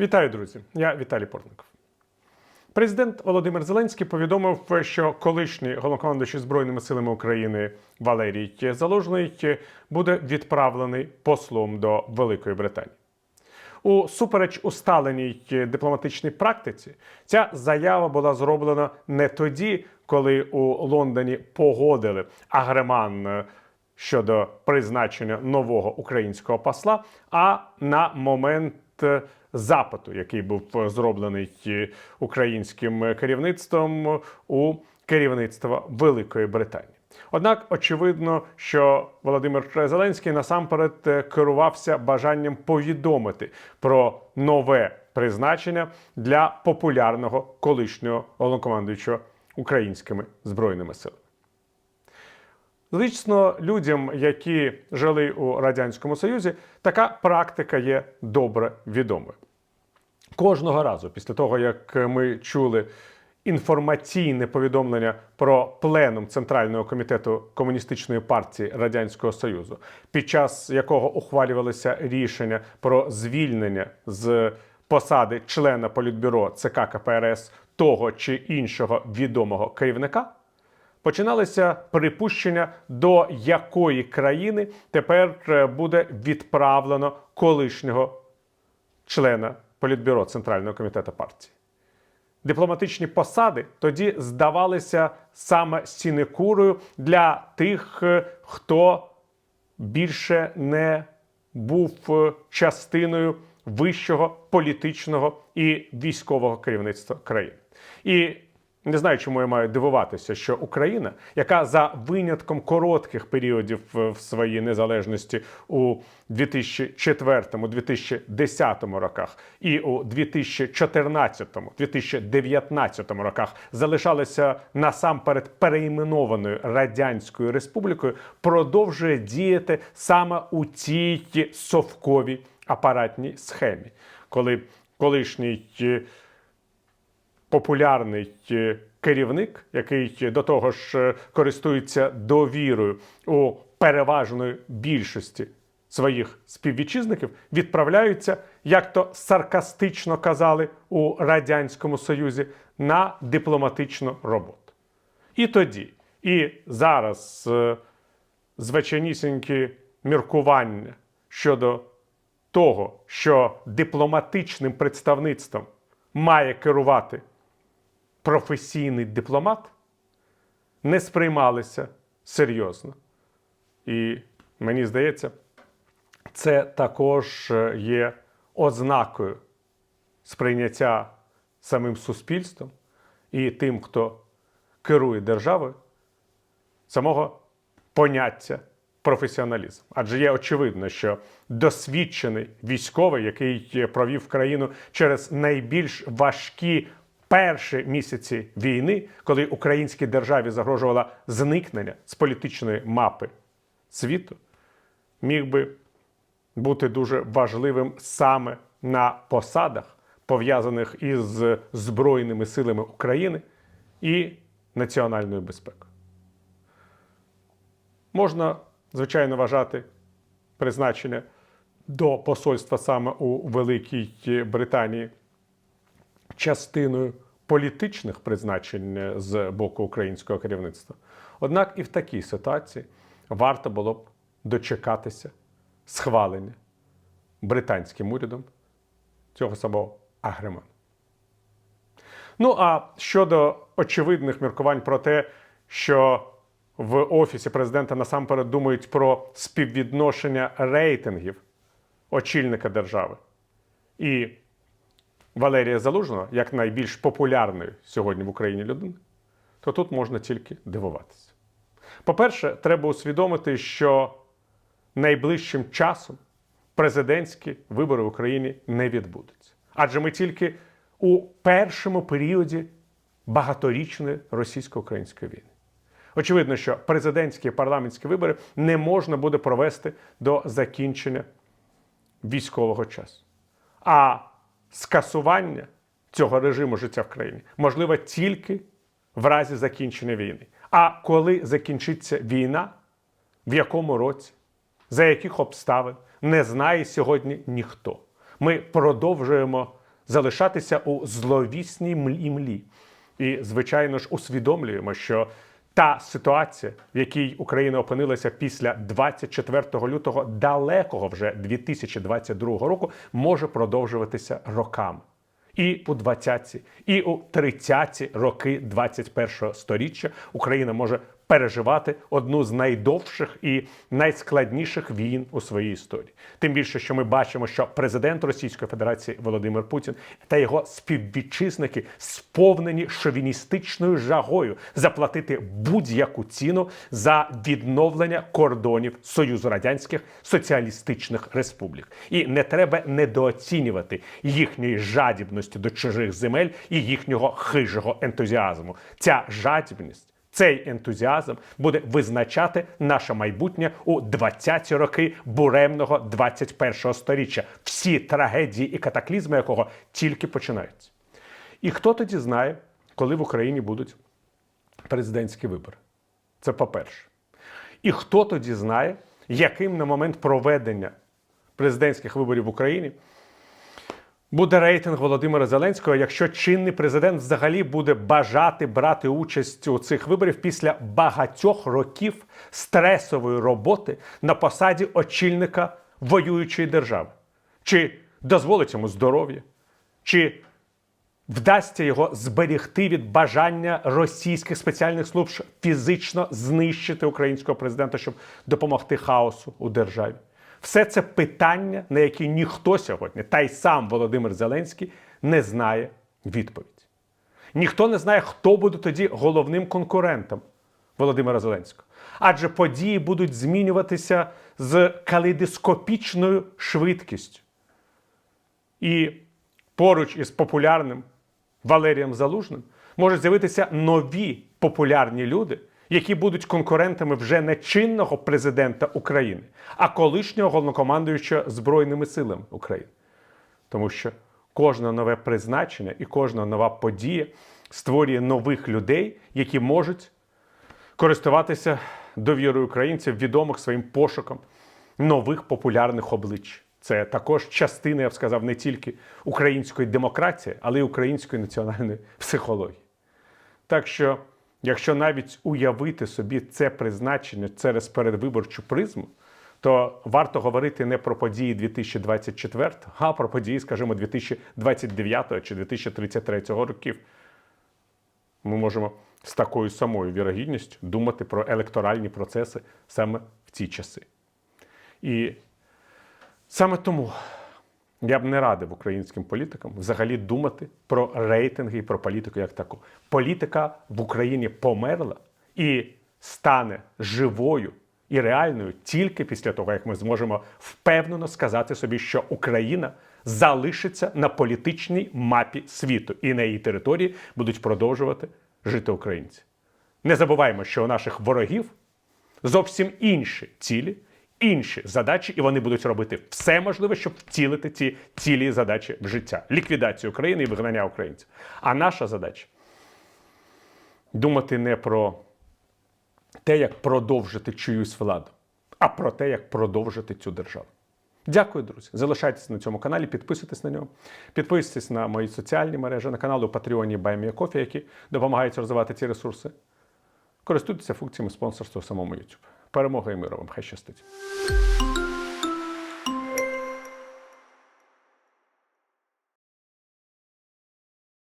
Вітаю, друзі! Я Віталій Портников. Президент Володимир Зеленський повідомив, що колишній головнокомандуючий Збройними силами України Валерій Залужний буде відправлений послом до Великої Британії. У супереч усталеній дипломатичній практиці ця заява була зроблена не тоді, коли у Лондоні погодили агреман е, щодо призначення нового українського посла, а на момент запиту, який був е, зроблений е, українським керівництвом у керівництво Великої Британії. Однак очевидно, що Володимир Зеленський насамперед е, керувався бажанням повідомити про нове призначення для популярного колишнього головнокомандуючого українськими збройними силами. Звісно, людям, які жили у радянському союзі, така практика є добре відомою. Кожного разу, після того як ми чули інформаційне повідомлення про пленум Центрального комітету комуністичної партії Радянського Союзу, під час якого ухвалювалися рішення про звільнення з посади члена політбюро ЦК КПРС того чи іншого відомого керівника. Починалися припущення, до якої країни тепер е, буде відправлено колишнього члена політбюро Центрального комітету партії. Дипломатичні посади тоді здавалися саме сінекурою для тих, е, хто більше не був е, частиною вищого політичного і військового керівництва країни. І не знаю, чому я маю дивуватися, що Україна, яка за винятком коротких періодів в своїй незалежності у 2004-2010 роках і у 2014-2019 роках залишалася насамперед переіменованою радянською республікою, продовжує діяти саме у цій совковій апаратній схемі, коли колишній е, популярний е, керівник, який до того ж е, користується довірою у переважної більшості своїх співвітчизників, відправляються, як то саркастично казали у Радянському Союзі, на дипломатичну роботу. І тоді, і зараз е, звичайнісінькі міркування щодо того, що дипломатичним представництвом має керувати професійний дипломат, не сприймалися серйозно. І мені здається, це також е, є ознакою сприйняття самим суспільством і тим, хто керує державою, самого поняття професіоналізм. Адже є очевидно, що досвідчений військовий, який провів країну через найбільш важкі перші місяці війни, коли українській державі загрожувало зникнення з політичної мапи світу, міг би бути дуже важливим саме на посадах, пов'язаних із Збройними силами України і національною безпекою. Можна, звичайно, вважати призначення до посольства саме у Великій Британії частиною політичних призначень з боку українського керівництва. Однак і в такій ситуації варто було б дочекатися схвалення британським урядом цього самого агреману. Ну а щодо очевидних міркувань про те, що в офісі президента насамперед думають про співвідношення рейтингів очільника держави і Валерія Залужного як найбільш популярної сьогодні в Україні людини, то тут можна тільки дивуватися. По-перше, треба усвідомити, що найближчим часом президентські вибори в Україні не відбудуться. Адже ми тільки у першому періоді багаторічної російсько-української війни. Очевидно, що президентські і парламентські вибори не можна буде провести до закінчення військового часу. А скасування цього режиму життя в країні можливо тільки в разі закінчення війни. А коли закінчиться війна, в якому році, за яких обставин, не знає сьогодні ніхто. Ми продовжуємо залишатися у зловісній млі. І, звичайно ж, усвідомлюємо, що та ситуація, в якій Україна опинилася після 24 лютого далекого вже 2022 року, може продовжуватися роками. І у 20-ті, і у 30-ті роки 21-го сторіччя Україна може переживати одну з найдовших і найскладніших війн у своїй історії. Тим більше, що ми бачимо, що президент Російської Федерації Володимир Путін та його співвітчизники сповнені шовіністичною жагою заплатити будь-яку ціну за відновлення кордонів Союзу Радянських Соціалістичних Республік. І не треба недооцінювати їхньої жадібності до чужих земель і їхнього хижого ентузіазму. Ця жадібність. Цей ентузіазм буде визначати наше майбутнє у 20-ті роки буремного 21-го сторіччя, всі трагедії і катаклізми якого тільки починаються. І хто тоді знає, коли в Україні будуть президентські вибори? Це по-перше. І хто тоді знає, яким на момент проведення президентських виборів в Україні буде рейтинг Володимира Зеленського, якщо чинний президент взагалі буде бажати брати участь у цих виборів після багатьох років стресової роботи на посаді очільника воюючої держави? Чи дозволить йому здоров'я? Чи вдасться його зберегти від бажання російських спеціальних служб фізично знищити українського президента, щоб допомогти хаосу у державі? Все це питання, на які ніхто сьогодні, та й сам Володимир Зеленський, не знає відповідь. Ніхто не знає, хто буде тоді головним конкурентом Володимира Зеленського. Адже події будуть змінюватися з калейдоскопічною швидкістю. І поруч із популярним Валерієм Залужним можуть з'явитися нові популярні люди, які будуть конкурентами вже не чинного президента України, а колишнього головнокомандуючого Збройними силами України. Тому що кожне нове призначення і кожна нова подія створює нових людей, які можуть користуватися довірою українців, відомих своїм пошуком нових популярних облич. Це також частина, я б сказав, не тільки української демократії, але й української національної психології. Так що, якщо навіть уявити собі це призначення через передвиборчу призму, то варто говорити не про події 2024, а про події, скажімо, 2029 чи 2033 років. Ми можемо з такою самою вірогідністю думати про електоральні процеси саме в ці часи. І саме тому я б не радив українським політикам взагалі думати про рейтинги і про політику як таку. Політика в Україні померла і стане живою і реальною тільки після того, як ми зможемо впевнено сказати собі, що Україна залишиться на політичній мапі світу, і на її території будуть продовжувати жити українці. Не забуваємо, що у наших ворогів зовсім інші цілі, інші задачі, і вони будуть робити все можливе, щоб втілити ці цілі задачі в життя: ліквідацію України і вигнання українців. А наша задача думати не про те, як продовжити чиюсь владу, а про те, як продовжити цю державу. Дякую, друзі. Залишайтеся на цьому каналі, підписуйтесь на нього, підписуйтесь на мої соціальні мережі, на канал у Патреоні Coffee, які допомагають розвивати ці ресурси. Користуйтеся функціями спонсорства в самому YouTube. Перемога і миру вам! Хай щастить!